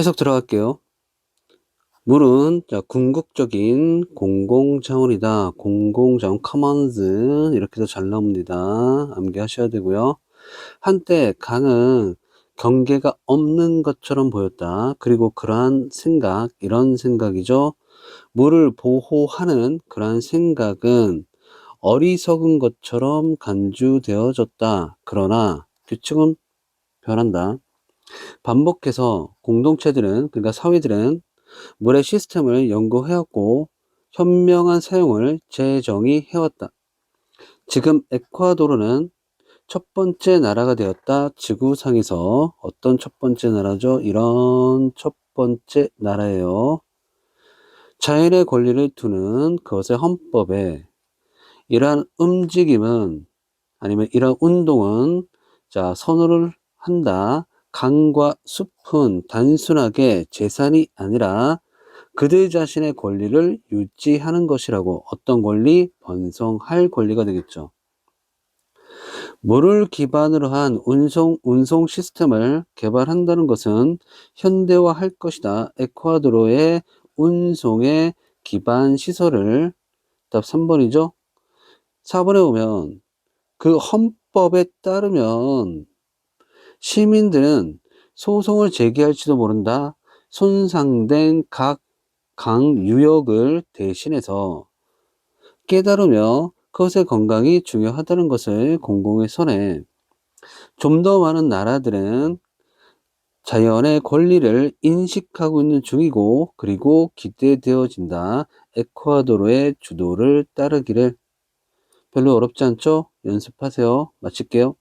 해석 들어갈게요. 물은 자, 궁극적인 공공 자원이다. 공공 자원 커먼즈 이렇게도 잘 나옵니다. 암기하셔야 되고요. 한때 강은 경계가 없는 것처럼 보였다. 그리고 그러한 생각, 이런 생각이죠. 물을 보호하는 그러한 생각은 어리석은 것처럼 간주되어졌다. 그러나 규칙은 변한다. 반복해서 공동체들은, 그러니까 사회들은 물의 시스템을 연구해왔고 현명한 사용을 재정의해왔다. 지금 에콰도르는 첫 번째 나라가 되었다. 지구상에서 어떤 첫 번째 나라죠? 이런 첫 번째 나라예요. 자연의 권리를 두는 그것의 헌법에 이러한 움직임은 아니면 이러한 운동은 자 선호를 한다. 강과 숲은 단순하게 재산이 아니라 그들 자신의 권리를 유지하는 것이라고 어떤 권리? 번성할 권리가 되겠죠. 물을 기반으로 한 운송, 운송 시스템을 개발한다는 것은 현대화할 것이다. 에콰도르의 운송의 기반 시설을 답 3번이죠. 4번에 보면 그 헌법에 따르면 시민들은 소송을 제기할지도 모른다. 손상된 각 강 유역을 대신해서 깨달으며 그것의 건강이 중요하다는 것을 공공의 선에 좀 더 많은 나라들은 자연의 권리를 인식하고 있는 중이고 그리고 기대되어진다. 에콰도르의 주도를 따르기를 별로 어렵지 않죠? 연습하세요. 마칠게요.